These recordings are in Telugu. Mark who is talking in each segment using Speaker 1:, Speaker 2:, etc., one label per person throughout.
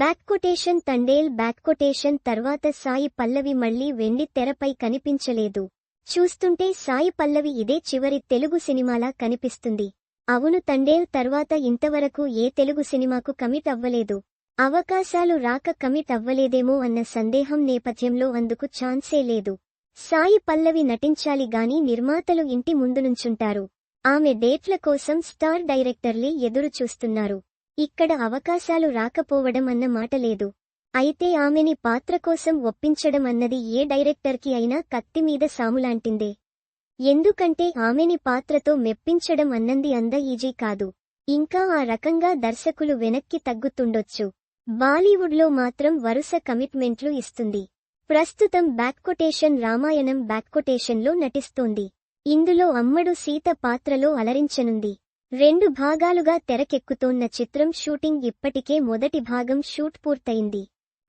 Speaker 1: Back quotation Thandel back quotation తర్వాత సాయి పల్లవి మళ్ళీ వెండి తెరపై కనిపించలేదు. చూస్తుంటే సాయి పల్లవి ఇదే చివరి తెలుగు సినిమాలా కనిపిస్తుంది. అవును తండేల్ తర్వాత ఇంతవరకు ఏ తెలుగు సినిమాకు కమిట్ అవ్వలేదు. అవకాశాలు రాక కమిట్ అవ్వలేదేమో అన్న సందేహం నేపథ్యంలో అందుకు ఛాన్సే లేదు. సాయి పల్లవి నటించాలి గాని నిర్మాతలు ఇంటి ముందు నుంచుంటారు. ఆమె డేట్ల కోసం స్టార్ డైరెక్టర్లే ఎదురు చూస్తున్నారు ఇక్కడ అవకాశాలు రాకపోవడం అన్న మాట లేదు. అయితే ఆమెని పాత్ర కోసం ఒప్పించడం అన్నది ఏ డైరెక్టర్కి అయినా కత్తిమీద సాములాంటిందే. ఎందుకంటే ఆమెని పాత్రతో మెప్పించడం అన్నంది అంద ఈజీ కాదు. ఇంకా ఆ రకంగా దర్శకులు వెనక్కి తగ్గుతుండొచ్చు. బాలీవుడ్లో మాత్రం వరుస కమిట్మెంట్లు ఇస్తుంది. ప్రస్తుతం బ్యాక్కొటేషన్ రామాయణం బ్యాక్కొటేషన్లో నటిస్తోంది. ఇందులో అమ్మడు సీత పాత్రలో అలరించనుంది. రెండు భాగాలుగా తెరకెక్కుతోన్న చిత్రం షూటింగ్ ఇప్పటికే మొదటి భాగం షూట్ పూర్తయింది.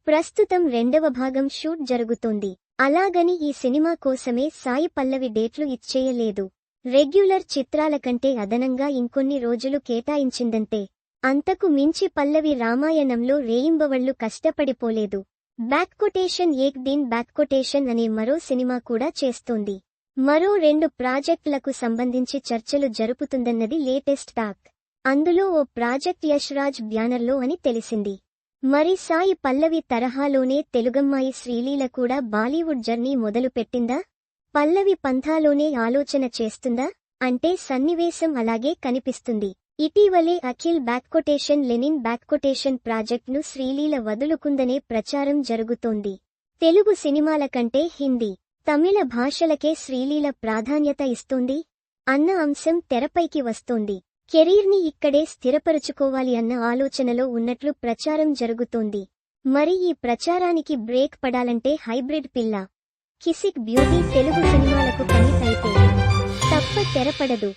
Speaker 1: ప్రస్తుతం రెండవ భాగం షూట్ జరుగుతోంది. అలాగని ఈ సినిమా కోసమే సాయి పల్లవి డేట్లు ఇచ్చేయలేదు. రెగ్యులర్ చిత్రాల కంటే అదనంగా ఇంకొన్ని రోజులు కేటాయించిందంతే. అంతకు మించి పల్లవి రామాయణంలో రేయింబవళ్ళు కష్టపడిపోలేదు. Back quotation Ek Din back quotation అనే మరో సినిమా కూడా చేస్తోంది. మరో రెండు ప్రాజెక్టులకు సంబంధించి చర్చలు జరుపుతుందన్నది లేటెస్ట్ టాక్. అందులో ఓ ప్రాజెక్ట్ యశ్రాజ్ బ్యానర్లో అని తెలిసింది. మరి సాయి పల్లవి తరహాలోనే తెలుగమ్మాయి శ్రీలీల కూడా బాలీవుడ్ జర్నీ మొదలు పెట్టిందా పల్లవి పంథాలోనే ఆలోచన చేస్తుందా? అంటే సన్నివేశం అలాగే కనిపిస్తుంది. ఇటీవలే అఖిల్ బ్యాక్కొటేషన్ లెనిన్ బ్యాక్కొటేషన్ ప్రాజెక్ట్ను శ్రీలీల వదులుకుందనే ప్రచారం జరుగుతోంది. తెలుగు సినిమాల కంటే హిందీ. తమిళ భాషలకే శ్రీలీల ప్రాధాన్యత ఇస్తుంది అన్న అంశం తెరపైకి వస్తోంది. కెరీర్ని ఇక్కడే స్థిరపరుచుకోవాలి అన్న ఆలోచనలో ఉన్నట్లు ప్రచారం జరుగుతోంది. మరి ఈ ప్రచారానికి బ్రేక్ పడాలంటే హైబ్రిడ్ పిల్ల. కిసిక్ బ్యూటీ తెలుగు సినిమాలకు కమిట్ అయితే తప్ప తెరపడదు.